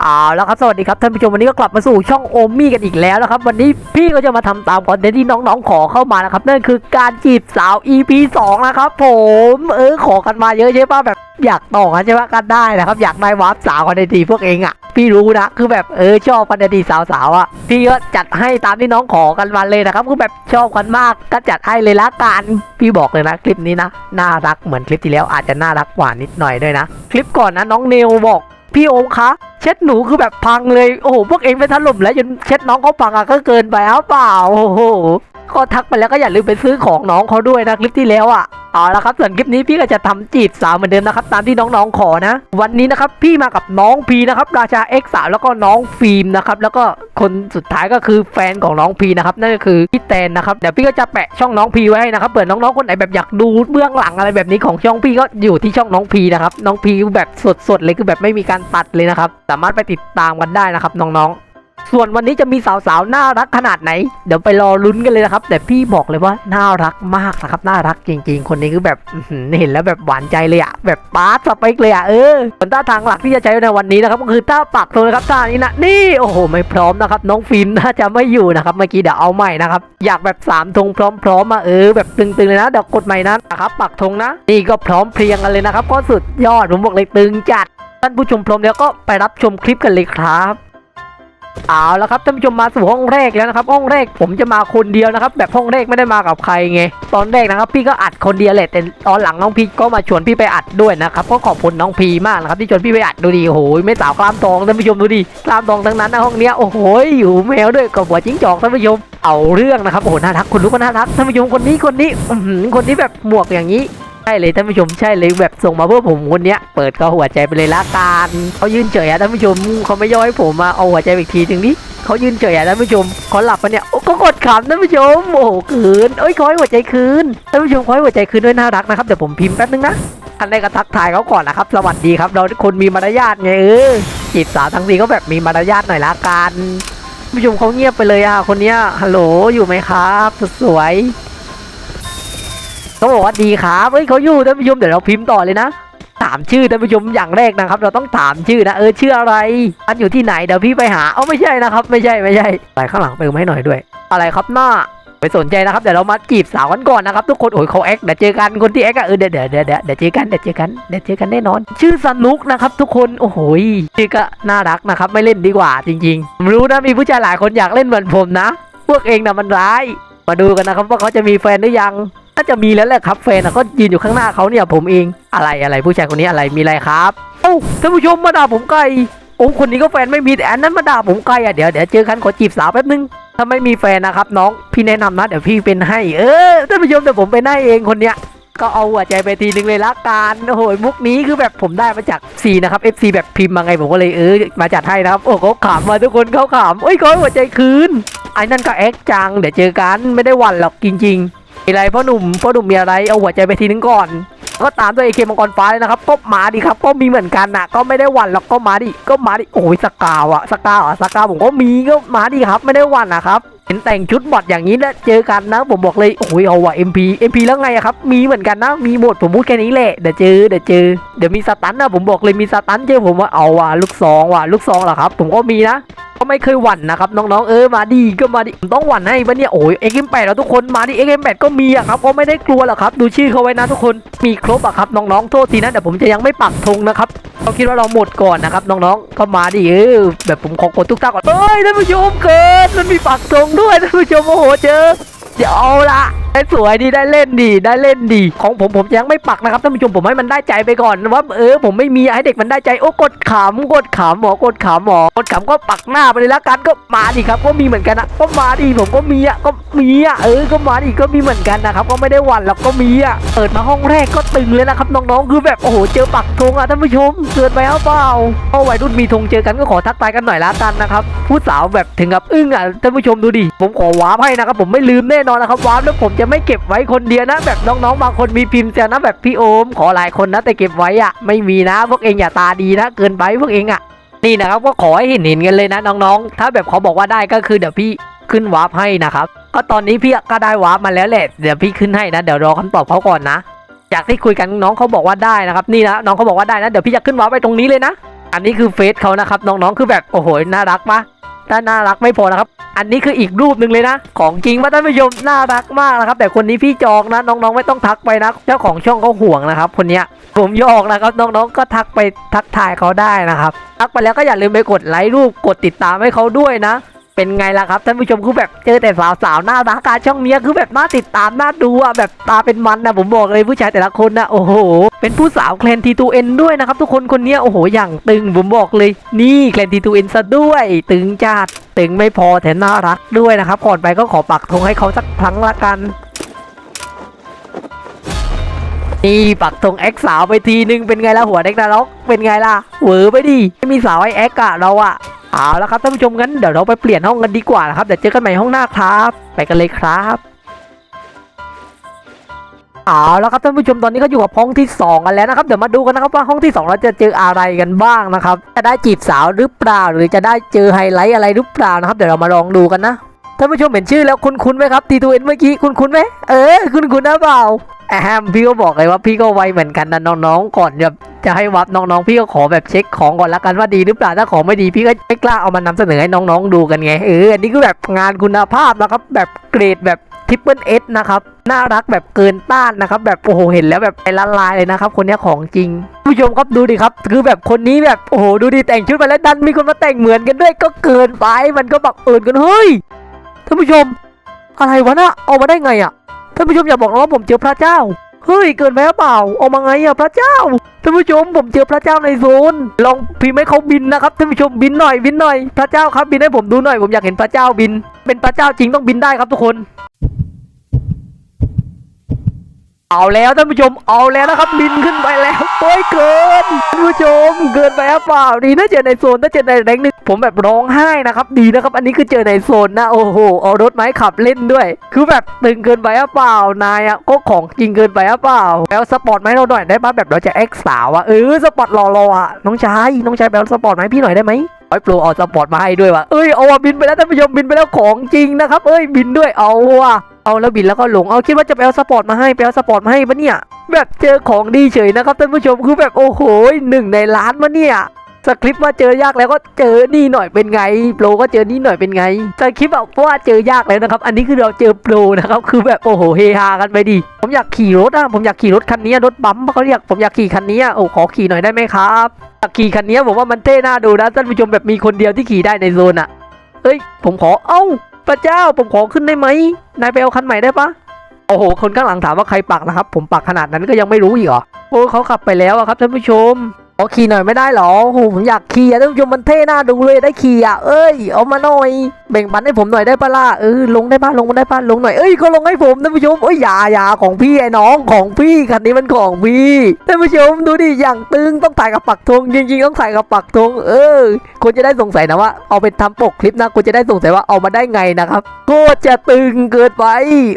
เอาแล้วครับสวัสดีครับท่านผู้ชมวันนี้ก็กลับมาสู่ช่องโอมี่กันอีกแล้วนะครับวันนี้พี่ก็จะมาทำตามคอนเทนต์ที่น้องๆขอเข้ามานะครับนั่นคือการจีบสาว EP 2นะครับผมเออขอกันมาเยอะใช่ป่ะแบบอยากต่อกันใช่ป่ะกันได้นะครับอยากได้วาร์ปสาวคอนเทนต์พวกเองอะพี่รู้นะคือแบบเออชอบคอนเทนต์สาวๆอะพี่ก็จัดให้ตามที่น้องขอกันมาเลยนะครับคือแบบชอบกันมากก็จัดให้เลยละกันพี่บอกเลยนะคลิปนี้นะน่ารักเหมือนคลิปที่แล้วอาจจะน่ารักกว่านิดหน่อยด้วยนะ คลิปก่อนนะน้องเนวบอกพี่โอมคะ เช็ดหนูคือแบบพังเลย โอ้โห พวกเองไปถล่มแล้วจนเช็ดน้องเขาพังอะก็เกินไปเอาเปล่า โอ้โห ก็ทักไปแล้วก็อย่าลืมไปซื้อของน้องเขาด้วยนะคลิปที่แล้วอะเอาละครับส่วนคลิปนี้พี่ก็จะทำจีบสาวเหมือนเดิมนะครับตามที่น้องๆขอนะ วันนี้นะครับพี่มากับน้องพีนะครับราชา X สาวแล้วก็น้องฟิล์มนะครับแล้วก็คนสุดท้ายก็คือแฟนของน้องพีนะครับนั่นก็คือพี่แตนนะครับเดี๋ยวพี่ก็จะแปะช่องน้องพีไว้ให้นะครับเผื่อน้องๆคนไหนแบบอยากดูเบื้องหลังอะไรแบบนี้ของช่องพี่ก็อยู่ที่ช่องน้องพีนะครับน้องพีแบบสดๆเลยคือแบบไม่มีการตัดเลยนะครับสามารถไปติดตามกันได้นะครับน้องๆ ส่วนวันนี้จะมีสาวๆน่ารักขนาดไหน เดี๋ยวไปรอลุ้นกันเลยนะครับ แต่พี่บอกเลยว่าน่ารักมากนะครับน่ารักจริง ๆ คนนี้คือแบบเห็นแล้วแบบหวานใจเลยอะแบบปาร์ตสเปคเลยอะเออส่วนท่าทางหลักที่จะใช้ในวันนี้นะครับก็คือท่าปักโทนะครับท่านี้นะนี่โอ้โหไม่พร้อมนะครับ น้องฟิล์มน่าจะไม่อยู่นะครับเมื่อกี้เดี๋ยวเอาใหม่นะครับอยากแบบสามธงพร้อมๆมาเออแบบตึงๆเลยนะเดี๋ยวกดใหม่นะนะครับปักธงนะ นี่ก็พร้อมเพรียงกันเลยนะครับก็สุดยอดผมบอกเลยตึงจัดท่านผู้ชมพร้อมแล้วก็ไปรับชมคลิปกันเลยครับ เอาละครับท่านผู้ชมมาสู่ห้องแรกแล้วนะครับ ห้องแรกผมจะมาคนเดียวนะครับ แบบห้องแรกไม่ได้มากับใครไงตอนแรกนะครับ พี่ก็อัดคนเดียวแหละแต่ตอนหลังน้องพีก็มาชวนพี่ไปอัดด้วยนะครับก็ขอบคุณน้องพีมากนะครับที่ชวนพี่ไปอัดดูดีโอ้โหไม่สาวกล้ามทองท่านผู้ชมดูดิกล้ามทองทั้งนั้นนะห้องเนี้ยโอ้โหอยู่แมวด้วยกับหัวจิ้งจอกท่านผู้ชมเอาเรื่องนะครับโอ้โหน่ารักคนรู้ก็น่ารักท่านผู้ชมคนนี้คนนี้อื้อหือคนนี้แบบหมวกอย่างนี้ ช่เลยท่านผู้ชมใช่เลยแบบส่งมาเพื่อผมคนเนี้ยเปิดก็หัวใจไปเลยละกันเขายืนเฉยอะท่านผู้ชมเขาไม่ย่อให้ผมมาเอาหัวใจอีกทีหนึ่งนี้เขายืนเฉยอะท่านผู้ชมเขาหลับปะเนี่ยโอ้ก็กดขำท่านผู้ชมโอ้โหคืนเอ้ยขอให้หัวใจคืนท่านผู้ชมขอให้หัวใจคืนด้วยน่ารักนะครับเดี๋ยวผมพิมพ์แป๊บนึงนะอันใดก็ทักทายเขาก่อนนะครับ สวัสดีครับ เราทุกคนมีมารยาทไงเออจีบสาวทั้งทีก็แบบมีมารยาทหน่อยละกันท่านผู้ชมเขาเงียบไปเลยอะคนเนี้ยฮัลโหลอยู่ไหมครับ สวย เขาบอกว่าดีครับเฮ้ยเขาอยู่ท่านผู้ชมเดี๋ยวเราพิมพ์ต่อเลยนะถามชื่อท่านผู้ชมอย่างแรกนะครับ เราต้องถามชื่อนะเออชื่ออะไรอันอยู่ที่ไหนเดี๋ยวพี่ไปหาเอาไม่ใช่นะครับ ไม่ใช่ไม่ใช่ไปข้างหลังเติมให้หน่อยด้วย อะไรครับหน้าไปสนใจนะครับเดี๋ยวเรามาจีบสาวกันก่อนนะครับทุกคนโอ้ยเขาแอคเดี๋ยวเจอกันคนที่แอคอะเออเดี๋ยวเดี๋ยวเดี๋ยวเดี๋ยวเดี๋ยวเจอกันเดี๋ยวเจอกันเดี๋ยวเจอกันแน่นอน ชื่อสนุกนะครับทุกคนโอ้โหชื่อก็น่ารักนะครับไม่เล่นดีกว่าจริงๆรู้นะมีผู้ชายหลายคนอยากเล่นเหมือนผมนะ พวกเองนะมันร้าย มาดูกันนะครับว่าเขาจะมีแฟนหรือยัง น่าจะมีแล้วแหละครับแฟนอะก็ยืนอยู่ข้างหน้าเขาเนี่ยผมเองอะไรอะไรผู้ชายคนนี้อะไรมีอะไรครับโอ้ท่านผู้ชมมาด่าผมไกลโอ้คนนี้ก็แฟนไม่มีแต่อันนั้นมาด่าผมไกลอะเดี๋ยวเดี๋ยวเจอกันขอจีบสาวแป๊บนึงถ้าไม่มีแฟนนะครับน้องพี่แนะนำนะเดี๋ยวพี่เป็นให้ เออท่านผู้ชมเดี๋ยวผมเป็นให้เองคนเนี้ยก็เอาหัวใจไปทีนึงเลยละกันโอ้โหมุกนี้คือแบบผมได้มาจากซีนะครับ FC แบบพิมพ์มาไงผมก็เลยเออมาจัดให้นะครับ โอ้เขาขำมาทุกคนเขาขำเอ้ยเขาหัวใจคืนไอ้นั่นก็แอคจังเดี๋ยวเจอกันไม่ได้วันหรอกจริง ๆ ไรพ่อหนุ่มพ่อหนุ่มมีอะไรเอาหัวใจไปทีนึงก่อน ก็ตามด้วยเอเคมังกรฟ้าเลยนะครับก็มาดิครับก็มีเหมือนกันนะก็ไม่ได้หวั่นหรอกก็มาดิก็มาดิโอ้ยสกาวอะสกาวอะสกาวผมก็มีก็มาดิครับไม่ได้หวั่นนะครับเห็นแต่งชุดบอดอย่างนี้แล้วเจอกันนะผมบอกเลยโอ้ยเอาว่ะ MP MP แล้วไงอะครับ มีเหมือนกันนะมีหมดผมพูดแค่นี้แหละเดี๋ยวเจอเดี๋ยวเจอเดี๋ยวมีสตันนะผมบอกเลยมีสตันเจอผมว่าเอาว่ะลูกซองว่ะลูกซองเหรอครับ ผมก็มีนะก็ไม่เคยหวั่นนะครับน้องๆเออมาดีก็มาดิต้องหวั่นให้ปะเนี่ยโอ้ยเอ็กซ์แปดแล้วทุกคนมาดิเอ็กซ์แปดก็มีอะครับก็ไม่ได้กลัวหรอกครับ ดูชื่อเขาไว้นะทุกคนมีครบอะครับน้องๆโทษทีนะแต่ผมจะยังไม่ปักธงนะครับเราคิดว่าเราหมดก่อนนะครับน้องๆก็มาดิเออแบบผมขอกดทุกท่าก่อนเฮ้ยท่านผู้ชมเกิดมันมีปักธงด้วยท่านผู้ชมโอ้โหเจอ เดี๋ยวเอาละได้สวยดีได้เล่นดีได้เล่นดีของผมผมยังไม่ปักนะครับท่านผู้ชมผมให้มันได้ใจไปก่อนว่าเออผมไม่มีให้เด็กมันได้ใจโอ้กดขำกดขำหมอกดขำหมอกดขำก็ปักหน้าไปเลยละกันก็มาดิครับก็มีเหมือนกันนะก็มาดิผมก็มีอะก็มีอะเออก็มาดิก็มีเหมือนกันนะครับก็ไม่ได้หวั่นหรอกก็มีอะเปิดมาห้องแรกก็ตึงเลยนะครับน้องๆคือแบบโอ้โหเจอปักธงอะท่านผู้ชมเกินไปหรือเปล่าเอาวัยรุ่นมีธงเจอกันก็ขอทักทายกันหน่อยละกันนะครับผู้สาวแบบถึงกับอึ้งอะท่านผู้ชมดูดิผมขอวาให้นะครับผมไม่ลืมแน่นอนนะครับวาร์ปแล้วผมจะไม่เก็บไว้คนเดียวนะ แบบน้องๆบางคนมีพิมพ์เสียนะแบบพี่โอม ขอหลายคนนะแต่เก็บไว้อะไม่มีนะ พวกเองอย่าตาดีนะ เกินไปพวกเองอะนี่นะครับก็ขอให้เห็นเห็นกันเลยนะน้องๆ ถ้าแบบเขาบอกว่าได้ก็คือเดี๋ยวพี่ขึ้นวาร์ปให้นะครับก็ตอนนี้พี่ก็ได้วาร์ปมาแล้วแหละเดี๋ยวพี่ขึ้นให้นะเดี๋ยวรอคำตอบเขาก่อนนะจากที่คุยกันน้องเขาบอกว่าได้นะครับนี่นะน้องเขาบอกว่าได้นะเดี๋ยวพี่จะขึ้นวาร์ปไปตรงนี้เลยนะ อันนี้คือเฟซเขานะครับน้องๆคือแบบโอ้โหน่ารักปะ ถ้าน่ารักไม่พอนะครับ อันนี้คืออีกรูปหนึ่งเลยนะ ของจริงว่าท่านผู้ชมน่ารักมากนะครับ แต่คนนี้พี่จองนะน้องๆ ไม่ต้องทักไปนะ เจ้าของช่องเขาห่วงนะครับ คนเนี้ยผมยอกนะครับน้องๆ ก็ทักไปทักทายเขาได้นะครับ ทักไปแล้วก็อย่าลืมไปกดไลค์รูปกดติดตามให้เขาด้วยนะ เป็นไงล่ะครับท่านผู้ชมคือแบบเจอแต่สาวๆน่ารักอะช่องเนี้ยคือแบบน่าติดตามน่าดูอะแบบตาเป็นมันนะผมบอกเลยผู้ชายแต่ละคนนะโอ้โห เป็นผู้สาวแคลนทีทูเอ็นด้วยนะครับทุกคนคนเนี้ยโอ้โหอย่างตึงผมบอกเลย นี่แคลนทีทูเอ็นซะด้วยตึงจัดตึงไม่พอแถมน่ารักด้วยนะครับก่อนไปก็ขอปักธงให้เขาสักครั้งละกันนี่ปักธงแอคสาวไปทีนึงเป็นไงล่ะหัวเด็กนรกเป็นไงล่ะเหวอไปดิไม่มีสาวไอแอคอะเราอะ เอาละครับท่านผู้ชมงั้นเดี๋ยวเราไปเปลี่ยนห้องกันดีกว่านะครับเดี๋ยวเจอกันใหม่ห้องหน้าครับ ไปกันเลยครับเอาละครับท่านผู้ชมตอนนี้ก็อยู่กับห้องที่สองกันแล้วนะครับเดี๋ยวมาดูกันนะครับว่าห้องที่สองเราจะเจออะไรกันบ้างนะครับ จะได้จีบสาวหรือเปล่า หรือจะได้เจอไฮไลท์อะไรหรือเปล่านะครับ เดี๋ยวเรามาลองดูกันนะท่านผู้ชมเห็นชื่อแล้วคุ้นๆไหมครับทีทูเอ็นเมื่อกี้คุ้นๆไหมเออคุ้นๆนะเปล่า แอมพี่ก็บอกเลยว่าพี่ก็ไวเหมือนกันนะน้องๆก่อนแบบจะให้วับน้องๆพี่ก็ขอแบบเช็คของก่อนละกันว่าดีหรือเปล่าถ้าของไม่ดีพี่ก็ไม่กล้าเอามานำเสนอให้น้องๆดูกันไงเอออันนี้คือแบบงานคุณภาพนะครับ แบบเกรดแบบทริปเปิลเอสนะครับน่ารักแบบเกินต้านนะครับ แบบโอ้โหเห็นแล้วแบบใจละลายเลยนะครับ คนนี้ของจริงผู้ชมครับดูดิครับ คือแบบคนนี้แบบโอ้โหดูดิแต่งชุดมาแล้วดันมีคนมาแต่งเหมือนกันด้วยก็เกินไปมันก็บังเอิญกันเฮ้ยท่านผู้ชม อะไรวะนะเอามาได้ไงอะ ท่านผู้ชมอย่าบอกนะว่าผมเจอพระเจ้า เฮ้ยเกินไปหรือเปล่าออกมาไงอะพระเจ้า ท่านผู้ชมผมเจอพระเจ้าในโซน ลองพิมพ์ให้เขาบินนะครับท่านผู้ชมบินหน่อยบินหน่อย พระเจ้าครับบินให้ผมดูหน่อยผมอยากเห็นพระเจ้าบิน เป็นพระเจ้าจริงต้องบินได้ครับทุกคน เอาแล้วท่านผู้ชมเอาแล้วนะครับบินขึ้นไปแล้วโอ้ยเกินท่านผู้ชมเกินไปหรือเปล่าดีนะเจอในโซนถ้าเจอในแรงหนึ่งผมแบบร้องไห้นะครับดีนะครับ อันนี้คือเจอในโซนนะโอ้โหเอารถไม้ขับเล่นด้วย คือแบบตึงเกินไปหรือเปล่านายอะก็ของจริงเกินไปหรือเปล่าแล้วสปอร์ตไหมเราหน่อยได้ปะแบบเราจะเอ็กสาวอะเออสปอร์ตรอๆออะน้องชายน้องชายแปลสปอร์ตไหมพี่หน่อยได้ไหมไอ้โปรเอาสปอร์ตมาให้ด้วยว่ะเอ้ยเอาบินไปแล้วท่านผู้ชมบินไปแล้วของจริงนะครับเอ้ยบินด้วยเอาว่ะ เอาแล้วบินแล้วก็หลง เอาคิดว่าจะไปเอาสปอร์ตมาให้ไปเอาสปอร์ตมาให้ปะเนี่ย แบบเจอของดีเฉยนะครับท่านผู้ชมคือแบบโอ้โหหนึ่งในล้านมะเนี่ยสคริปต์ว่าเจอยากแล้วก็เจอนี่หน่อยเป็นไงโปรก็เจอนี่หน่อยเป็นไงสคริปต์บอกว่าเจอยากแล้วนะครับ อันนี้คือเราเจอโปรนะครับคือแบบโอ้โหเฮฮากันไปดิผมอยากขี่รถอะผมอยากขี่รถคันนี้รถบัมป์เขาเรียกผมอยากขี่คันนี้โอ้ขอขี่หน่อยได้ไหมครับอยากขี่คันนี้ผมว่ามันเท่น่าดูนะท่านผู้ชมแบบมีคนเดียวที่ขี่ได้ในโซนอะเอ้ยผมขอเอ้า พระเจ้าผมขอขึ้นได้ไหมนายไปเอาคันใหม่ได้ปะโอ้โหคนข้างหลังถามว่าใครปักนะครับ ผมปักขนาดนั้นก็ยังไม่รู้อีกเหรอโอ้เขาขับไปแล้วอะครับท่านผู้ชม อขี่หน่อยไม่ได้เหรอโหผมอยากขี่อะท่านผู้ชมมันเท่น่าดูเลยได้ขี่อะเอ้ยเอามาหน่อย แบ่งปันให้ผมหน่อยได้ปะล่ะเออลงได้ปะลงมาได้ปะลงหน่อยเอ้ยก็ลงให้ผมท่านผู้ชมเอ้ยอย่าอย่าของพี่ไอ้น้องของพี่คันนี้มันของพี่ท่านผู้ชมดูดิอย่างตึงต้องถ่ายกับปักธงจริงๆต้องถ่ายกับปักธงเออคนจะได้สงสัยนะว่าเอาไปทำปกคลิปนะคนจะได้สงสัยว่าเอามาได้ไงนะครับโคตรจะตึงเกินไป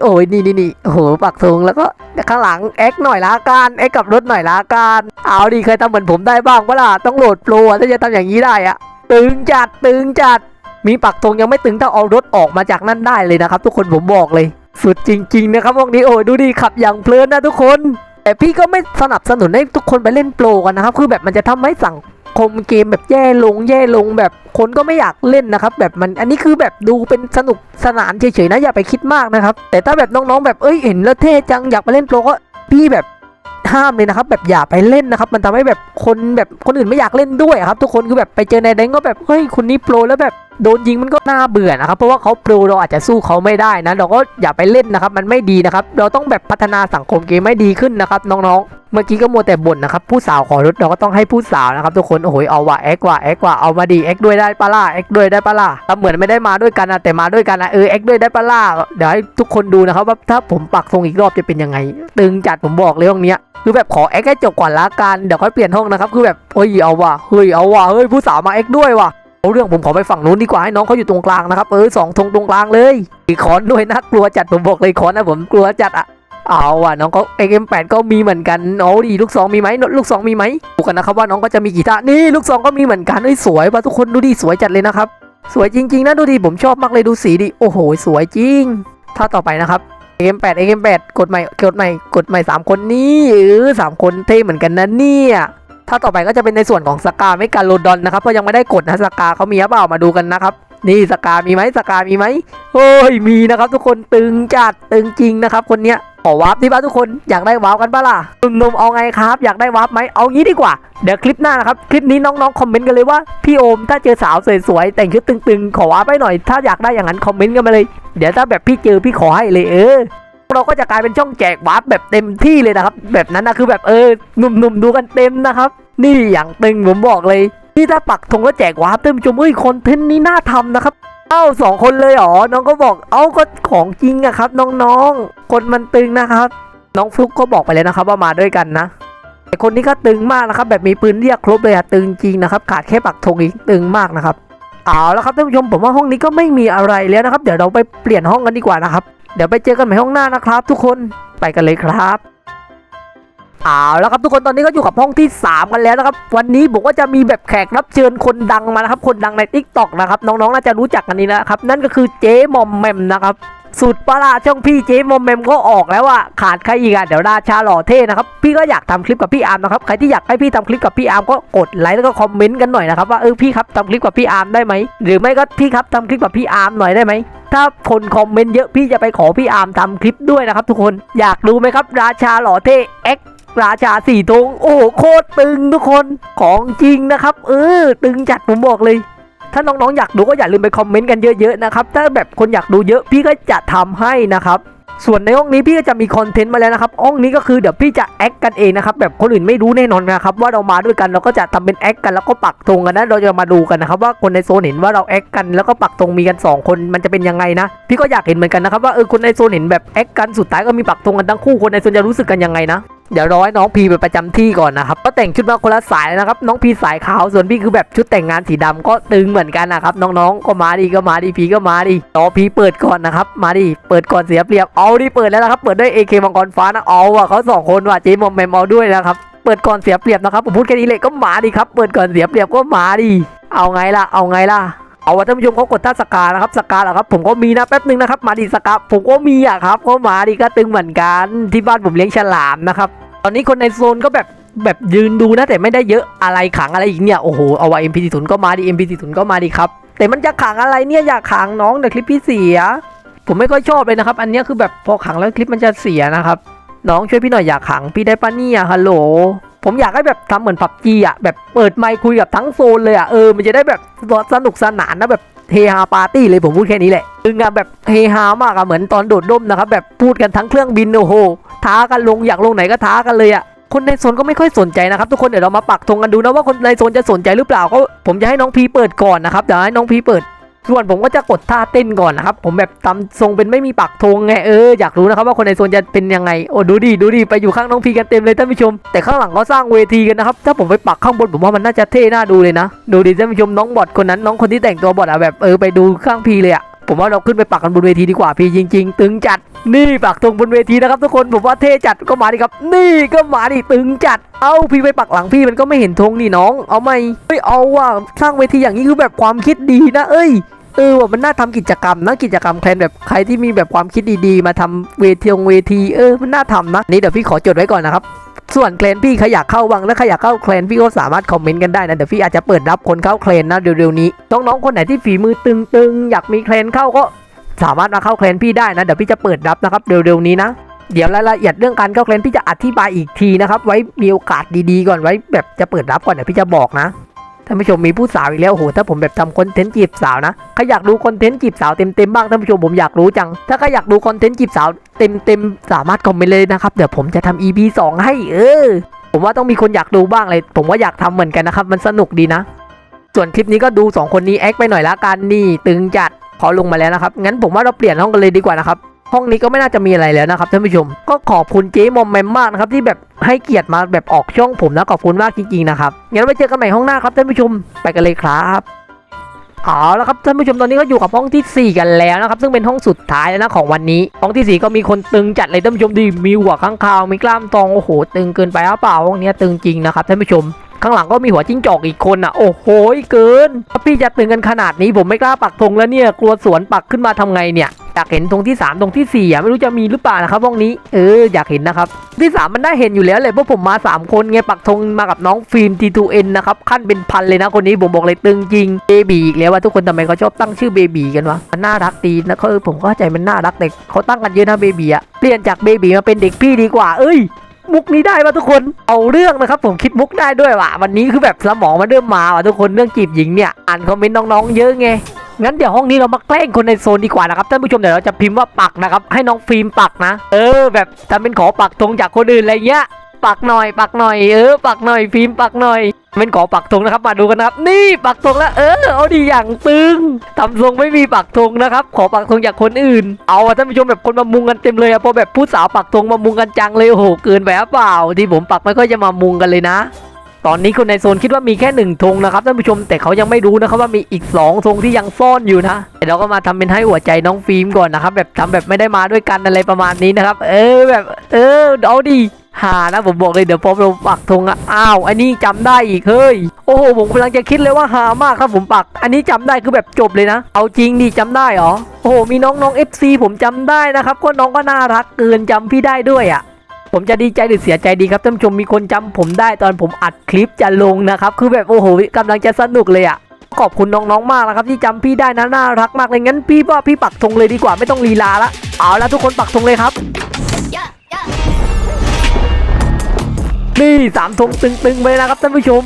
โอ้ยนี่นี่นี่โอ้โหปักธงแล้วก็ข้างหลังแอคหน่อยละกันแอคกับรถหน่อยละกันเอาดิเคยทำเหมือนผมได้บ้างปะล่ะต้องโหลดโปรถ้าจะทำอย่างนี้ได้อะตึงจัดตึงจัด มีปักธงยังไม่ตึงเท่าเอารถออกมาจากนั่นได้เลยนะครับ ทุกคนผมบอกเลย สุดจริง ๆ นะครับพวกนี้โอ้ยดูดิขับอย่างเพลินนะทุกคน แต่พี่ก็ไม่สนับสนุนให้ทุกคนไปเล่นโปรกันนะครับคือแบบมันจะทำให้สั่ง คมเกมแบบแย่ลงแย่ลงแบบคนก็ไม่อยากเล่นนะครับแบบมันอันนี้คือแบบดูเป็นสนุกสนานเฉยๆนะอย่าไปคิดมากนะครับแต่ถ้าแบบน้องๆแบบเอ้ยเห็นแล้วเท่จังอยากไปเล่นโปรก็พี่แบบห้ามเลยนะครับแบบอย่าไปเล่นนะครับ มันทำให้แบบคนแบบคนอื่นไม่อยากเล่นด้วยครับ ทุกคนคือแบบไปเจอในแดงก็แบบเฮ้ยคนนี้โปรแล้วแบบ โดนยิงมันก็น่าเบื่อนะครับ เพราะว่าเขาโปรเราอาจจะสู้เขาไม่ได้นะ เราก็อย่าไปเล่นนะครับ มันไม่ดีนะครับ เราต้องแบบพัฒนาสังคมเกมให้ดีขึ้นนะครับ น้องๆ เมื่อกี้ก็มัวแต่บ่นนะครับ ผู้สาวขอรถเราก็ต้องให้ผู้สาวนะครับทุกคน โอ้โห เอาว่ะแอ็กว่ะแอ็กว่ะเอามาดีแอ็กด้วยได้ปะล่ะแอ็กด้วยได้ปะล่ะแต่เหมือนไม่ได้มาด้วยกันนะแต่มาด้วยกันนะเออแอ็กด้วยได้ปะล่ะเดี๋ยวให้ทุกคนดูนะครับว่าถ้าผมปักทรงอีกรอบจะเป็นยังไง ตึงจัดผมบอกเลยห้องเนี้ยคือแบบขอแอ็กให้จบก่อนละกันเดี๋ยวค่อยเปลี่ยนห้องนะครับคือแบบเฮ้ยเอาว่ะเฮ้ยเอาว่ะเฮ้ยผู้สาวมาแอ็กด้วยว่ะ เอาเรื่องผมขอไปฝั่งนู้นดีกว่าให้น้องเขาอยู่ตรงกลางนะครับเออสองธงตรงกลางเลยอีคอนด้วยนะกลัวจัดผมบอกเลยคอนนะผมกลัวจัดอะเอาว่ะน้องเขา XM8 ก็มีเหมือนกันโอ้ดีลูกซองมีไหมลูกซองมีไหมดูกันนะครับว่าน้องก็จะมีกี่ท่านี่ลูกซองก็มีเหมือนกันเอ้ยสวยป่ะทุกคนดูดิสวยจัดเลยนะครับสวยจริงๆนะดูดิผมชอบมากเลยดูสีดิโอ้โห สวยจริงท่าต่อไปนะครับ XM8 XM8 กดใหม่กดใหม่กดใหม่สามคนนี่เออสามคนเท่เหมือนกันนะเนี่ย ถ้าต่อไปก็จะเป็นในส่วนของสกาไม่การโลดอนนะครับเพราะยังไม่ได้กดนะสกาเขามีหรือเปล่ามาดูกันนะครับ นี่สกามีไหมสกามีไหมโอ้ยมีนะครับ ทุกคนตึงจัดตึงจริงนะครับ คนเนี้ยขอวาร์ปที่บ้านทุกคนอยากได้วาร์ปกันปะล่ะหนุ่มๆเอาไงครับ อยากได้วาร์ปไหมเอางี้ดีกว่า เดี๋ยวคลิปหน้านะครับ คลิปนี้น้องๆคอมเมนต์กันเลยว่าพี่โอมถ้าเจอสาวสวยๆแต่งชุดตึงๆ ขอวาร์ปไปหน่อย ถ้าอยากได้อย่างนั้นคอมเมนต์กันมาเลย เดี๋ยวถ้าแบบพี่เจอพี่ขอให้เลยเออ เราก็จะกลายเป็นช่องแจกวาร์ปแบบเต็มที่เลยนะครับ แบบนั้นนะคือแบบเออหนุ่มๆดูกันเต็มนะครับ นี่อย่างตึงผมบอกเลยนี่ถ้าปักธงแล้วแจกวาร์ปเต็มชมเอ้ยคอนเทนต์นี้น่าทำนะครับเอ้าสองคนเลยเหรอน้องก็บอกเอ้าก็ของจริงอะครับ น้องๆ คนมันตึงนะครับ น้องฟลุกก็บอกไปเลยนะครับ ว่ามาด้วยกันนะแต่คนนี้ก็ตึงมากนะครับ แบบมีปืนเรียกครบเลยอะตึงจริงนะครับ ขาดแค่ปักธงอีกตึงมากนะครับเอาแล้วครับท่านผู้ชมผมว่าห้องนี้ก็ไม่มีอะไรแล้วนะครับ เดี๋ยวเราไปเปลี่ยนห้องกันดีกว่านะครับ เดี๋ยวไปเจอกันใหม่ห้องหน้านะครับ ทุกคนไปกันเลยครับเอาแล้วครับทุกคนตอนนี้ก็อยู่กับห้องที่ 3 กันแล้วนะครับ วันนี้บอกว่าจะมีแบบแขกรับเชิญคนดังมานะครับ คนดังใน t ิ k t o k นะครับ น้องๆน่าจะรู้จักกันนี้นะครับ นั่นก็คือเจ๊มอมแมมนะครับ สุดประหลาดช่องพี่เจ๊มอมแมมก็ออกแล้วอะขาดใครอีกอะเดี๋ยวราชาหล่อเท่นะครับพี่ก็อยากทำคลิปกับพี่อาร์มนะครับใครที่อยากให้พี่ทำคลิปกับพี่อาร์มก็กดไลค์แล้วก็คอมเมนต์กันหน่อยนะครับว่าเออพี่ครับทำคลิปกับพี่อาร์มได้ไหมหรือไม่ก็พี่ครับทำคลิปกับพี่อาร์มหน่อยได้ไหมถ้าคนคอมเมนต์เยอะพี่จะไปขอพี่อาร์มทำคลิปด้วยนะครับ ทุกคนอยากดูไหมครับ ราชาหล่อเท่เอ็กราชาสี่ธงโอ้โหโคตรตึงทุกคนของจริงนะครับ เออตึงจัดผมบอกเลย ถ้าน้องๆอยากดูก็อย่าลืมไปคอมเมนต์กันเยอะๆนะครับ ถ้าแบบคนอยากดูเยอะพี่ก็จะทำให้นะครับส่วนในห้องนี้พี่ก็จะมีคอนเทนต์มาแล้วนะครับ ห้องนี้ก็คือเดี๋ยวพี่จะแอคกันเองนะครับแบบคนอื่นไม่รู้แน่นอนนะครับว่าเรามาด้วยกันเราก็จะทำเป็นแอคกันแล้วก็ปักธงกันนะเราจะมาดูกันนะครับว่าคนในโซนเห็นว่าเราแอคกันแล้วก็ปักธงมีกันสองคนมันจะเป็นยังไงนะ พี่ก็อยากเห็นเหมือนกันนะครับว่าเออคนในโซนเห็นแบบแอคกันสุดท้ายก็มีปักธงกันทั้งคู่คนในโซนจะรู้สึกกันยังไงนะ เดี๋ยวรอให้น้องพีไปประจำที่ก่อนนะครับก็แต่งชุดมาคนละสายเลยนะครับ น้องพีสายขาวส่วนพี่คือแบบชุดแต่งงานสีดำก็ตึงเหมือนกันนะครับ น้องๆก็มาดีก็มาดีพีก็มาดีรอพีเปิดก่อนนะครับ มาดีเปิดก่อนเสียเปรียบเอาดิเปิดแล้วนะครับ เปิดด้วย AK มังกรฟ้านะเอาว่ะเขาสองคนว่ะเจมอมแมมเอาด้วยนะครับเปิดก่อนเสียเปรียบนะครับผมพูดแค่นี้เลยก็มาดีครับ เปิดก่อนเสียเปรียบก็มาดีเอาไงล่ะ เอาไงล่ะเอาว่าท่านผู้ชมเขากดท่าสกานะครับสกาเหรอครับผมก็มีนะแป๊บนึงนะครับมาดีสกาผมก็มีอะครับก็มาดีก็ตึงเหมือนกันที่บ้านผมเลี้ยงฉลามนะครับ ตอนนี้คนในโซนก็แบบแบบยืนดูนะแต่ไม่ได้เยอะอะไรขังอะไรอีกเนี่ยโอ้โหเอาไว่า MP40 ก็มาดิ MP40 ก็มาดิครับแต่มันจะขังอะไรเนี่ยอยากขังน้องแต่คลิปพี่เสีย ผมไม่ค่อยชอบเลยนะครับ อันนี้คือแบบพอขังแล้วคลิปมันจะเสียนะครับ น้องช่วยพี่หน่อยอยากขังพี่ได้ปะเนี่ยฮัลโหลผมอยากให้แบบทำเหมือนพับจีอะแบบเปิดไมค์คุยกับทั้งโซนเลยอะเออมันจะได้แบบสนุกสนานนะแบบ เฮฮาปาร์ตี้เลยผมพูดแค่นี้แหละคืองานแบบเฮฮามากอะเหมือนตอนโดดร่มนะครับแบบพูดกันทั้งเครื่องบินโอ้โหท้ากันลงอยากลงไหนก็ท้ากันเลยอะคนในโซนก็ไม่ค่อยสนใจนะครับทุกคนเดี๋ยวเรามาปักธงกันดูนะว่าคนในโซนจะสนใจหรือเปล่าก็ผมจะให้น้องพีเปิดก่อนนะครับเดี๋ยวให้น้องพีเปิด ส่วนผมก็จะกดท่าเต้นก่อนนะครับ ผมแบบทำทรงเป็นไม่มีปักธงไงเอออยากรู้นะครับว่าคนในโซนจะเป็นยังไงโอ้ดูดิดูดิไปอยู่ข้างน้องพีกันเต็มเลยท่านผู้ชม แต่ข้างหลังเขาสร้างเวทีกันนะครับถ้าผมไปปักข้างบนผมว่ามันน่าจะเท่น่าดูเลยนะ ดูดิท่านผู้ชมน้องบอดคนนั้นน้องคนที่แต่งตัวบอดอะแบบเออไปดูข้างพีเลยอะ ผมว่าเราขึ้นไปปักกันบนเวทีดีกว่าพี่จริง ๆ ตึงจัดนี่ปักธงบนเวทีนะครับทุกคนผมว่าเท่จัดก็มาดิครับ นี่ก็มาดิตึงจัดเอ้าพี่ไปปักหลังพี่มันก็ไม่เห็นธงนี่น้อง เอาไหมเฮ้ยเอาว่ะสร้างเวทีอย่างนี้คือแบบความคิดดีนะเอ้ยเออว่ามันน่าทำกิจกรรมนะกิจกรรมแคลนแบบใครที่มีแบบความคิดดีๆ มาทำเวทีงเวทีเออมันน่าทำนะนี่เดี๋ยวพี่ขอจดไว้ก่อนนะครับ ส่วนเคลนพี่ใครอยากเข้าวังและใครอยากเข้าเคลนพี่ก็สามารถคอมเมนต์กันได้นะเดี๋ยวพี่อาจจะเปิดรับคนเข้าเคลนนะเร็วๆนี้น้องๆคนไหนที่ฝีมือตึงๆ อยากมีเคลนเข้าก็สามารถมาเข้าเคลนพี่ได้นะเดี๋ยวพี่จะเปิดรับนะครับเร็วๆนี้นะเดี๋ยวรายละเอียดเรื่องการเข้าเคลนพี่จะอธิบายอีกทีนะครับไว้มีโอกาสดีๆก่อนไว้แบบจะเปิดรับก่อนเดี๋ยวพี่จะบอกนะ ท่านผู้ชมมีผู้สาวอีกแล้วโอ้โหถ้าผมแบบทำคอนเทนต์จีบสาวนะใครอยากดูคอนเทนต์จีบสาวเต็มๆบ้างท่านผู้ชมผมอยากรู้จัง ถ้าใครอยากดูคอนเทนต์จีบสาวเต็มๆสามารถคอมเมนต์เลยนะครับเดี๋ยวผมจะทำ EP 2 ให้เออผมว่าต้องมีคนอยากดูบ้างเลย ผมว่าอยากทำเหมือนกันนะครับ มันสนุกดีนะ ส่วนคลิปนี้ก็ดูสองคนนี้แอคไปหน่อยละกันนี่ ตึงจัดขอลงมาแล้วนะครับ งั้นผมว่าเราเปลี่ยนห้องกันเลยดีกว่านะครับ ห้องนี้ก็ไม่น่าจะมีอะไรแล้วนะครับท่านผู้ชม ก็ขอบคุณเจ๊มอมแมมมากนะครับที่แบบให้เกียรติมาแบบออกช่องผมนะขอบคุณมากจริงๆนะครับงั้นไว้เจอกันใหม่ห้องหน้าครับท่านผู้ชมไปกันเลยครับเอาละครับท่านผู้ชมตอนนี้ก็อยู่กับห้องที่ 4 กันแล้วนะครับ ซึ่งเป็นห้องสุดท้ายแล้วนะของวันนี้ ห้องที่ 4 ก็มีคนตึงจัดเลยท่านผู้ชมดีมีหัวข้างคาวมีกล้ามทองโอ้โหตึงเกินไปหรือเปล่าห้องนี้ตึงจริงนะครับท่านผู้ชม ข้างหลังก็มีหัวจิ้งจอกอีกคนอะ โอ้โหเกินถ้าพี่จะตึงกันขนาดนี้ผมไม่กล้าปักธงแล้วเนี่ย กลัวสวนปักขึ้นมาทำไงเนี่ยอยากเห็นธงที่3ธงที่4อะไม่รู้จะมีหรือเปล่านะครับวงนี้เอออยากเห็นนะครับ ที่ 3 มันได้เห็นอยู่แล้วเลยเพราะผมมา 3 คนไงปักธงมากับน้องฟิล์ม T2N นะครับขั้นเป็นพันเลยนะคนนี้ผมบอกเลยตึงจริงเบบีอีกแล้วว่าทุกคนทำไมเขาชอบตั้งชื่อเบบีกันวะมันน่ารักดีนะเขาผมก็เข้าใจมันน่ารักแต่เขาตั้งกันเยอะนะเบบีอะเปลี่ยนจากเบบีมาเป็นเด็กพี่ดีกว่า เอ้ย มุกนี้ได้ป่ะทุกคนเอาเรื่องนะครับผมคิดมุกได้ด้วยว่ะวันนี้คือแบบสมองมันเริ่มมาว่ะทุกคนเรื่องจีบหญิงเนี่ยอ่านคอมเมนต์น้องๆเยอะไงงั้นเดี๋ยวห้องนี้เรามาแกล้งคนในโซนดีกว่านะครับท่านผู้ชมเดี๋ยวเราจะพิมพ์ว่าปักนะครับให้น้องฟิล์มปักนะ เออ แบบทำเป็นขอปักธงจากคนอื่นอะไรเงี้ยปักหน่อย ปักหน่อยเออปักหน่อยฟิล์มปักหน่อย เป็นขอปักธงนะครับ มาดูกันนะครับ นี่ปักธงแล้วเออเอาดีอย่างตึงทำทรงไม่มีปักธงนะครับ ขอปักธงจากคนอื่น เอาท่านผู้ชมแบบคนมามุงกันเต็มเลยอะพอแบบผู้สาวปักธงมามุงกันจังเลยโอ้โหเกินไปหรือเปล่า ที่ผมปักไม่ค่อยจะมามุงกันเลยนะตอนนี้คนในโซนคิดว่ามีแค่หนึ่งธงนะครับท่านผู้ชมแต่เขายังไม่รู้นะครับว่ามีอีกสองธงที่ยังซ่อนอยู่นะเดี๋ยวเราก็มาทำเป็นให้หัวใจน้องฟิล์มก่อนนะครับแบบทำแบบไม่ได้มาด้วยกันอะไรประมาณนี้นะครับ เออแบบ เออเอาดี หานะผมบอกเลยเดี๋ยวพอเราปักธงอะอ้าวอันนี้จำได้อีกเฮ้ยโอ้โหผมกำลังจะคิดเลยว่าหามากครับผมปัก อันนี้จำได้คือแบบจบเลยนะ เอาจริงดิจำได้เหรอโอ้โหมีน้องน้องๆ FC ผมจำได้นะครับก็น้องก็น่ารักเกินจำพี่ได้ด้วยอะผมจะดีใจหรือเสียใจดีครับท่านผู้ชมมีคนจำผมได้ตอนผมอัดคลิปจะลงนะครับคือแบบโอ้โหกำลังจะสนุกเลยอะ่ะขอบคุณน้องๆมากนะครับที่จำพี่ได้นะน่ารักมากเลยงั้นพี่ว่าพี่ปักธงเลยดีกว่าไม่ต้องลีลาละเอาละทุกคนปักธงเลยครับ นี่สามทงตึงๆไปเลยนะครับท่านผู้ชม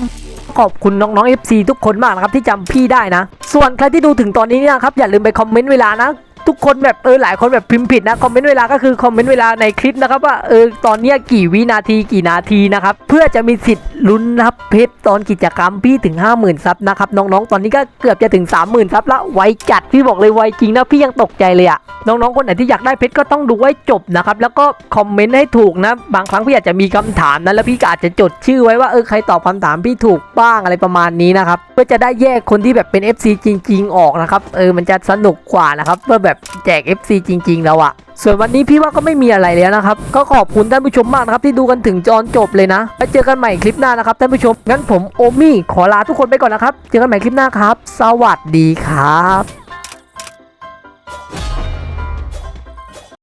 ขอบคุณน้องๆ FC ทุกคนมากนะครับที่จำพี่ได้นะ ส่วนใครที่ดูถึงตอนนี้นี่นะครับอย่าลืมไปคอมเมนต์เวลานะ ทุกคนแบบเออหลายคนแบบพิมพ์ผิดนะคอมเมนต์เวลาก็คือคอมเมนต์เวลาในคลิปนะครับว่าเออตอนเนี้ยกี่วินาทีกี่นาทีนะครับเพื่อจะมีสิทธิ์ลุ้นรับเพชรตอนกิจกรรมพี่ถึง 50,000ซับนะครับน้องๆ ตอนนี้ก็เกือบจะถึง 30,000ซับแล้วไวจัดพี่บอกเลยไวจริงนะพี่ยังตกใจเลยอะน้องๆคนไหนที่อยากได้เพชรก็ต้องดูไว้จบนะครับแล้วก็คอมเมนต์ให้ถูกนะบางครั้งพี่อาจจะมีคำถามนะแล้วพี่อาจจะจดชื่อไว้ว่าเออใครตอบคำถามพี่ถูกบ้างอะไรประมาณนี้นะครับเพื่อจะได้แยกคนที่แบบเป็น FC จริง ๆ ออกนะครับเออมันจะสนุกกว่านะครับเพื่อแบบแบบแจก FC จริง ๆ แล้วอะส่วนวันนี้พี่ว่าก็ไม่มีอะไรแล้วนะครับ ก็ขอบคุณท่านผู้ชมมากนะครับ ที่ดูกันถึงจอนจบเลยนะไปเจอกันใหม่คลิปหน้านะครับท่านผู้ชม งั้นผมโอมี่ขอลาทุกคนไปก่อนนะครับ เจอกันใหม่คลิปหน้าครับ สวัสดีครับ